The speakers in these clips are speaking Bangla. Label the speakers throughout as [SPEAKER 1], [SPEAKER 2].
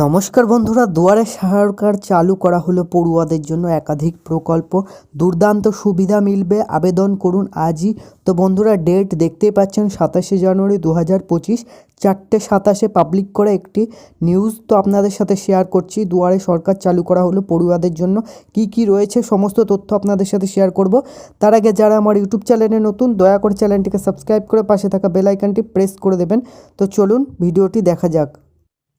[SPEAKER 1] নমস্কার বন্ধুরা, দুয়ারে সরকার চালু করা হলো পড়ুয়াদের জন্য একাধিক প্রকল্প। দুর্দান্ত সুবিধা মিলবে, আবেদন করুন আজই। তো বন্ধুরা ডেট দেখতেই পাচ্ছেন সাতাশে জানুয়ারি দু হাজার পঁচিশ, চারটে সাতাশে পাবলিক করা একটি নিউজ তো আপনাদের সাথে শেয়ার করছি। দুয়ারে সরকার চালু করা হলো পড়ুয়াদের জন্য। কি কি রয়েছে, সমস্ত তথ্য আপনাদের সাথে শেয়ার করব। তার আগে যারা আমার ইউটিউব চ্যানেলে নতুন, দয়া করে চ্যানেলটিকে সাবস্ক্রাইব করে পাশে থাকা বেল আইকনটি প্রেস করে দেবেন। তো চলুন ভিডিওটি দেখা যাক।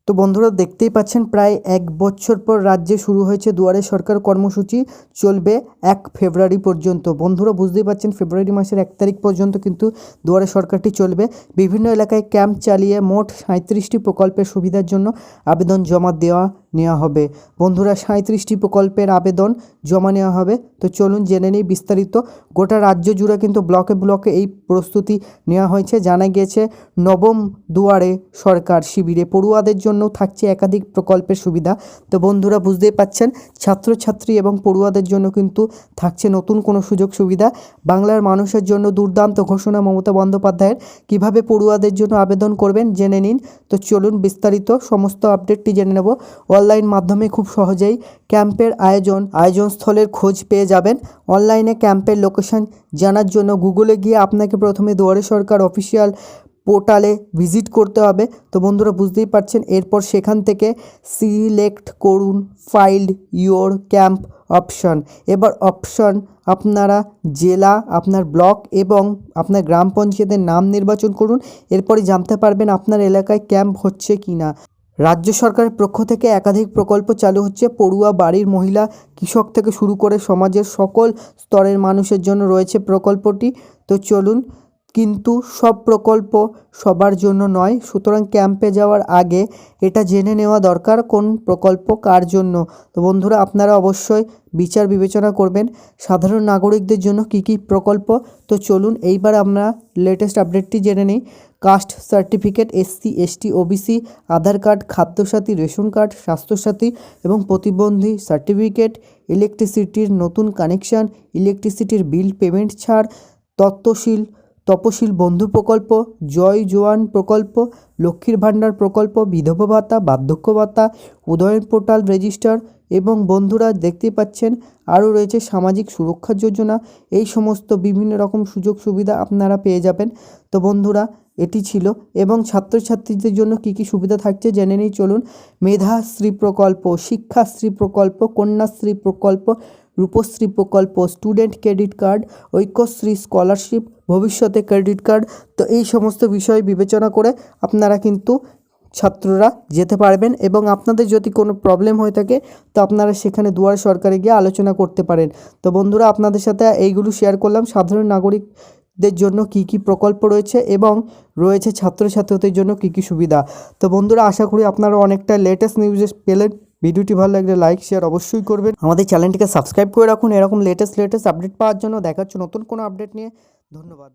[SPEAKER 1] তো বন্ধুরা দেখতেই পাচ্ছেন, প্রায় এক বছর পর রাজ্যে শুরু হয়েছে দুয়ারে সরকার কর্মসূচি, চলবে এক ফেব্রুয়ারি পর্যন্ত। বন্ধুরা বুঝতেই পাচ্ছেন, ফেব্রুয়ারি মাসের এক তারিখ পর্যন্ত কিন্তু দুয়ারে সরকারটি চলবে। বিভিন্ন এলাকায় ক্যাম্প চালিয়ে মোট সাঁত্রিশটি প্রকল্পের সুবিধার জন্য আবেদন জমা দেওয়া নেওয়া হবে। বন্ধুরা সাঁত্রিশটি প্রকল্পের আবেদন জমা নেওয়া হবে। তো চলুন জেনে নিই বিস্তারিত। গোটা রাজ্য জুড়ে কিন্তু ব্লকে ব্লকে এই প্রস্তুতি নেওয়া হয়েছে। জানা গিয়েছে, নবম দুয়ারে সরকার শিবিরে পড়ুয়াদের জন্য থাকছে একাধিক প্রকল্পের সুবিধা। তো বন্ধুরা, বুঝতেই পাচ্ছেন, ছাত্রছাত্রী এবং পড়ুয়াদের জন্য কিন্তু থাকছে নতুন কোনো সুযোগ সুবিধা। বাংলার মানুষের জন্য দুর্দান্ত ঘোষণা মমতা বন্দ্যোপাধ্যায়ের। কীভাবে পড়ুয়াদের জন্য আবেদন করবেন, জেনে নিন। তো চলুন বিস্তারিত সমস্ত আপডেটটি জেনে নেব। অনলাইন মাধ্যমে খুব সহজেই ক্যাম্পের আয়োজন আয়োজন স্থলের খোঁজ পেয়ে যাবেন। অনলাইনে ক্যাম্পের লোকেশন জানার জন্য গুগলে গিয়ে আপনাকে প্রথমে দুয়ারে সরকার অফিসিয়াল পোর্টালে ভিজিট করতে হবে। তো বন্ধুরা, বুঝতেই পারছেন, এরপর সেখান থেকে সিলেক্ট করুন ফাইল্ড ইয়োর ক্যাম্প অপশন। এবার অপশন আপনারা জেলা, আপনার ব্লক এবং আপনার গ্রাম পঞ্চায়েতের নাম নির্বাচন করুন। এরপরে জানতে পারবেন আপনার এলাকায় ক্যাম্প হচ্ছে কি না রাজ্য সরকারের পক্ষ থেকে একাধিক প্রকল্প চালু হচ্ছে। পড়ুয়া বাড়ির মহিলা, কৃষক থেকে শুরু করে সমাজের সকল স্তরের মানুষের জন্য রয়েছে প্রকল্পটি। তো চলুন কিন্তু সব প্রকল্প সবার জন্য নয়। সুতরাং ক্যাম্পে যাওয়ার আগে এটা জেনে নেওয়া দরকার কোন প্রকল্প কার জন্য। তো বন্ধুরা, আপনারা অবশ্যই বিচার বিবেচনা করবেন। সাধারণ নাগরিকদের জন্য কী কী প্রকল্প? তো চলুন এইবার আমরা লেটেস্ট আপডেটটি জেনে নিই। Caste certificate SC ST OBC Aadhaar card, Khadyasathi, ration card, Swasthyasathi এবং প্রতিবন্ধী সার্টিফিকেট ইলেকট্রিসিটির নতুন কানেকশান ইলেকট্রিসিটির বিল পেমেন্ট ছাড়, তত্ত্বশীল তপশীল বন্ধু প্রকল্প, জয় জোয়ান প্রকল্প, লক্ষ্মীর ভাণ্ডার প্রকল্প, বিধবা ভাতা, বার্ধক্য ভাতা, উদয়ন পোর্টাল রেজিস্টার এবং বন্ধুরা দেখতে পাচ্ছেন আরও রয়েছে সামাজিক সুরক্ষা যোজনা। এই সমস্ত বিভিন্ন রকম সুযোগ সুবিধা আপনারা পেয়ে যাবেন। তো বন্ধুরা, এটি ছিল এবং ছাত্রছাত্রীদের জন্য কী কী সুবিধা থাকছে জেনে নিই। চলুন, মেধাশ্রী প্রকল্প, শিক্ষাশ্রী প্রকল্প, কন্যাশ্রী প্রকল্প রূপশ্রী প্রকল্প student credit card Aikyashree scholarship ভবিষ্যতে ক্রেডিট কার্ড তো এই সমস্ত বিষয় বিবেচনা করে আপনারা কিন্তু ছাত্ররা যেতে পারবেন এবং আপনাদের যদি কোনো প্রবলেম হয়ে থাকে, তো আপনারা সেখানে দুয়ারে সরকারে গিয়ে আলোচনা করতে পারেন। তো বন্ধুরা, আপনাদের সাথে এইগুলো শেয়ার করলাম। সাধারণ নাগরিকদের জন্য কী কী প্রকল্প রয়েছে এবং রয়েছে ছাত্রছাত্রীদের জন্য কী কী সুবিধা? তো বন্ধুরা, আশা করি আপনারা অনেকটা লেটেস্ট নিউজ পেলেন। ভিডিওটি ভালো লাগলে লাইক শেয়ার অবশ্যই করবেন। আমাদের চ্যানেলটিকে সাবস্ক্রাইব করে রাখুন। এরকম লেটেস্ট লেটেস্ট আপডেট পাওয়ার জন্য দেখাচ্ছ নতুন কোনো আপডেট নিয়ে। ধন্যবাদ।